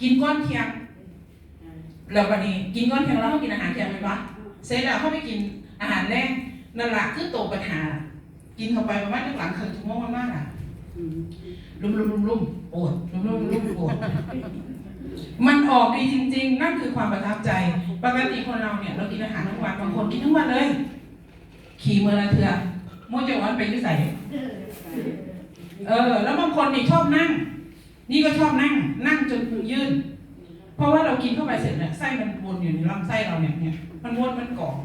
กินก้อนเคียงแล้ววันนี้กินก้อนเคียงแล้วเขากินอาหารเคียงไหมวะเสร็จแล้วเขาไปกินอาหารแรงนั่นแหละคือโตวปัญหา กินเข้าไปประมาณหลังครึ่งชั่วโมงมากๆอะลุ่มลุ่มลุ่มลุ่มปวดลุ่มลุ่มลุ่มปวดมันออกดีจริง ๆ นั่นคือความประทับใจ ปกติคนเราเนี่ย เรากินอาหารทั้งวันบางคนกินทั้งวันเลย ขี่มือละเถื่อโมจะวันไปที่ใส่เออ แล้วบางคนนี่ชอบนั่ง นี่ก็ชอบนั่ง นั่งจนพุงยื่น เพราะว่าเรากินเข้าไปเสร็จเนี่ยไส้มันวนอยู่ในลำไส้เราเนี่ยเนี่ยมันวนมันกรอง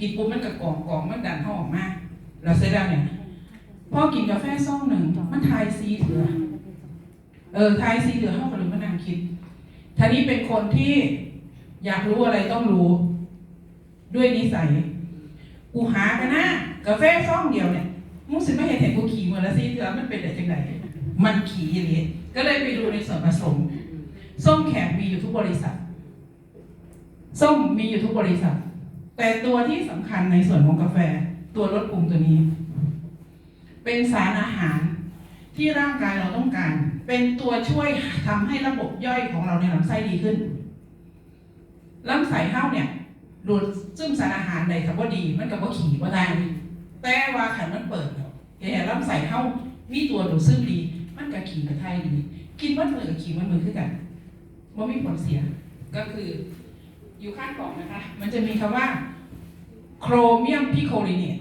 กินปุ๊บมันก็กรองกรองมันดันเข้าออกมาแล้วเสร็จแล้วเนี่ยพอกินกาแฟซองหนึ่งมันทายซีเถื่อเออทายซีเถื่อเข้ากับหรือมันนั่งคิดท่านี้เป็นคนที่อยากรู้อะไรต้องรู้ ด้วยนิสัยกูหากันนะกาแฟซองเดียวเนี่ยมึงสิไม่เห็นเห็นกูขี่มือละซีเถื่อมันเป็นอะไรจังไง มันขี่อย่างนี้ ก็เลยไปดูในส่วนผสม ส้มแขกมีอยู่ทุกบริษัท ส้มมีอยู่ทุกบริษัท แต่ตัวที่สำคัญในส่วนของกาแฟ ตัวลดปรุงตัวนี้ เป็นสารอาหารที่ร่างกายเราต้องการ เป็นตัวช่วยทำให้ระบบย่อยของเราในลำไส้ดีขึ้นลำไส้เท้าเนี่ยดูดซึมสารอาหารใดกับว่าดี มันกับว่าขี่ว่าได้แต่ว่าขันมันเปิดแล้วแย่ลำไส้เท้ามีตัวดูดซึมดี มันกับขี่กับไทยดีกินมันมือกับขี่มันมือคือกันว่ามีผลเสีย ก็คือ อยู่ข้างกล่องนะคะ มันจะมีคำว่า โครเมียมพิโคลิเนต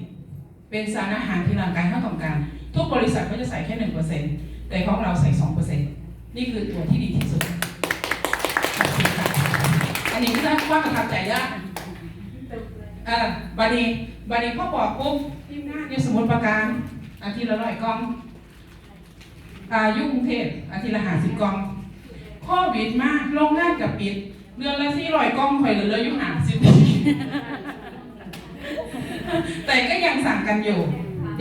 เป็นสารอาหารที่ร่างกายเขาต้องการ ทุกบริษัทก็จะใส่แค่หนึ่งเปอร์เซ็นต์แต่ของเราใส่สองเปอร์เซ็นต์นี่คือตัวที่ดีที่สุด อันนี้ก็ได้ว่าประทับใจยากเออบานีบานีพ่อบอกปุ๊บทีมงานเนี่ยสมุดประการอาทิตย์ละร้อยกล่อง ยุกรุงเทพอาทิตย์ละหาสิบกล่องโควิดมากโรงงานกับปิดเดือนละสี่ร้อยกล้องข่อยเหลืออยู่หาสิบแต่ก็ยังสั่งกันอยู่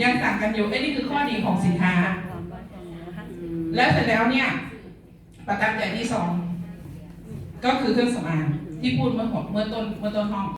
ยังสั่งกันอยู่ไอ้นี่คือข้อดีของสินค้า แล้วเสร็จแล้วเนี่ยประทับใจที่สองก็คือเครื่องสำอางที่พูดเมื่อหัวเมื่อต้นเมื่อต้นห้อง